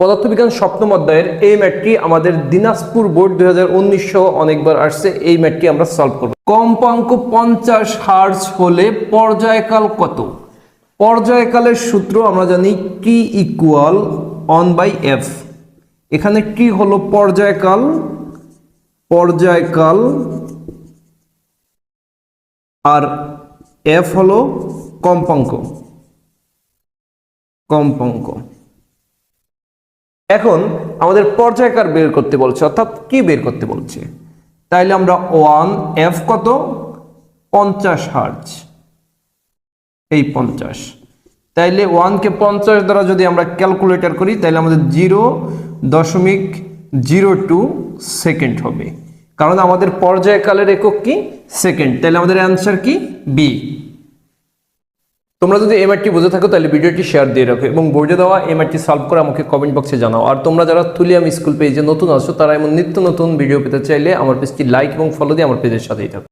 পদার্থবিজ্ঞান সপ্তম অধ্যায়ের এই ম্যাটটি আমাদের দিনাজপুর বোর্ড দুই হাজার অনেকবার আসছে। এই ম্যাটটি আমরা সলভ করব। কম্পাঙ্ক পঞ্চাশ হার্জ হলে পর্যায়কাল কত? পর্যায়কালের সূত্র আমরা জানি T equal one by F এখানে টি হলো পর্যায়কাল পর্যায়কাল, আর এফ হলো কম্পাঙ্ক। কম্পাঙ্ক। এখন আমাদের পর্যায়কার বের করতে বলছে? অর্থাৎ কি বের করতে বলছে? তাইলে আমরা ওয়ান এফ কত? পঞ্চাশ হার্জ। এই পঞ্চাশ। তাইলে ওয়ানকে পঞ্চাশ দ্বারা যদি আমরা ক্যালকুলেটর করি তাহলে আমাদের জিরো দশমিক জিরো টু সেকেন্ড হবে। কারণ আমাদের পর্যায়কালের একক কি? সেকেন্ড। তাহলে আমাদের অ্যান্সার কি? বি। তোমরা যদি এমআরটি বুঝে থাকো, তাহলে ভিডিওটি শেয়ার দিয়ে রাখো এবং বোর্ডে দেওয়া এমআরটি সলভ করে আমাকে কমেন্ট বক্সে জানাও। আর তোমরা যারা তুলিয়াম স্কুল পেজে নতুন আসো তারা এমন নিত্য নতুন ভিডিও পেতে চাইলে আমার পেজটি লাইক এবং ফলো দিয়ে আমার পেজের সাথেই থাকো।